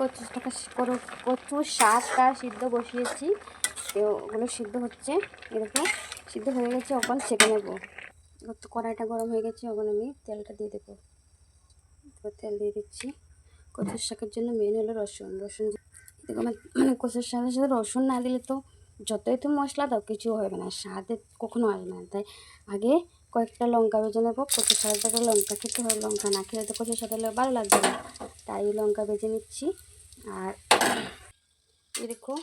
কচুর শাকটা সিদ্ধ বসিয়েছি। তো ওগুলো সিদ্ধ হচ্ছে, এরকম সিদ্ধ হয়ে গেছে এখন ছেঁকে নেব। তো কড়াইটা গরম হয়ে গেছে এখন আমি তেলটা দিয়ে দেবো। তেল দিয়ে দিচ্ছি। কচুর শাকের জন্য মেন হলো রসুন। রসুন দেখো মানে কচুর শাকের সাথে রসুন না দিলে তো যতই তুমি মশলা দাও কিছু হবে না। স্বাদে কখনো আসবে না। তাই আগে কয়েকটা লঙ্কা বেজে নেব, কচুর শাকটাকে লঙ্কা খেতে হয় লঙ্কা না খেলে তো শাক হলে ভালো লাগবে না। তাই লঙ্কা বেজে নিচ্ছি। আর দেখো,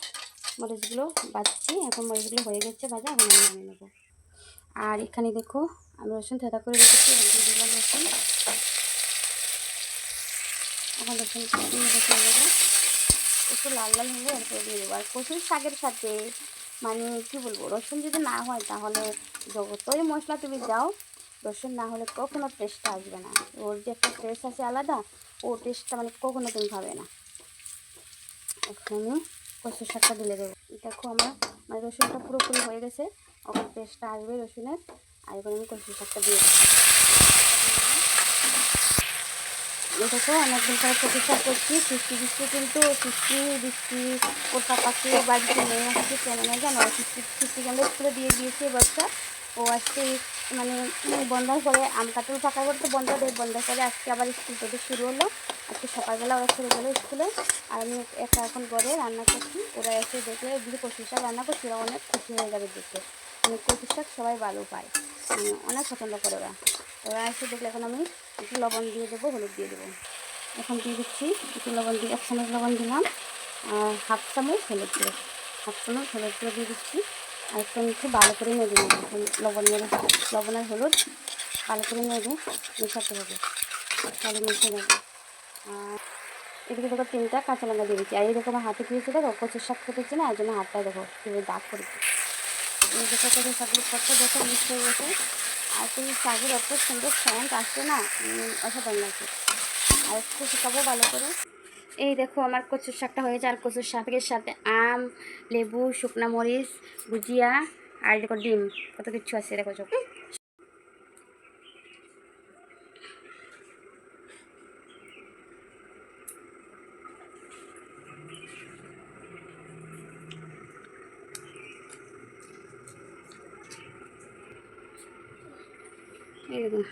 মরিচগুলো বাজছি, এখন মরিচগুলো হয়ে গেছে ভাজা, এখন আমি নামিয়ে নেব। আর এখানে দেখো, আমি রসুন থেতা করে রেখেছি দিলাম রসুন। এখন রসুন একটু লাল লাল হলে এরপরে দিয়ে দেবো। আর কচুর শাকের সাথে মানে কি বলব, রসুন যদি না হয় তাহলে যতই মশলা তুমি দাও, রসুন না হলে কখনো টেস্টটা আসবে না। ওর যে একটা টেস্ট আছে আলাদা, ও টেস্টটা মানে কখনো তুমি পাবে না। এখন কচুর শাকটা দিলে দেবো। দেখো আমার মানে রসুনটা পুরোপুরি হয়ে গেছে ওখানে টেস্টটা আসবে রসুনের। আর এখন আমি কচুর শাকটা দিয়ে দেবো দেখো, অনেকদিন পরে শাক করছি। সৃষ্টি বৃষ্টি কিন্তু সৃষ্টি বৃষ্টি ওর পাপাকে বাড়িতে নিয়ে আসছে, কেন না জানো? সৃষ্টি সৃষ্টি কেন্দ্র স্কুলে দিয়ে দিয়েছে বাচ্চা ও আজকে মানে বন্ধার পরে আম কাটল ফাঁকা করতে, বন্ধ দেয়, বন্ধ করে আজকে আবার স্কুল থেকে শুরু হলো। আজকে সকালবেলা ওরা চলে গেলো স্কুলে। আর আমি একটা এখন ঘরে রান্না করছি। ওরা এসে দেখলে যদি কচু শাক রান্না করছি ওরা অনেক খুশি হয়ে যাবে দেখতে। মানে কচু শাক সবাই ভালো পায়। মানে অনেক পছন্দ করে ওরা। ওরা এসে দেখলে এখন আমি একটু লবণ দিয়ে দেবো, হলুদ দিয়ে দেবো। এখন দিয়ে দিচ্ছি একটু লবণ দিয়ে, এক চামচ লবণ দিলাম। আর হাফ চামচ হলুদ দিয়ে হাফ চামচ হলুদ দিয়ে দিয়ে দিচ্ছি। আর একটু একটু ভালো করে নেড়ে নেব লবণ মেরে লবণ আর হলুদ ভালো করে নেড়ে মেশাতে হবে, তাহলে মিশে যাবে। আর এদিকে দেখো তিনটা কাঁচা লঙ্কা দিয়ে দিচ্ছি। আর এই দেখো আমার হাতে কি হয়েছে দেখো? কচুর শাক খেতেছি না এই জন্য হাতটা দেখো কীভাবে দাগ করেছি এই দেখো কচুর শাকগুলো কত দেখো হয়ে গেছে। আর তুমি শাকের অত সুন্দর স্যান্ট আসছে না অসাধারণ লাগছে। আর একটু শুকাবো ভালো করে। এই দেখো আমার কচুর শাকটা হয়েছে আর কচুর শাকের সাথে আম, লেবু, শুকনা মরিচ গুজিয়া আর দেখো ডিম, কত কিছু আছে দেখো চোখ এই দেখুন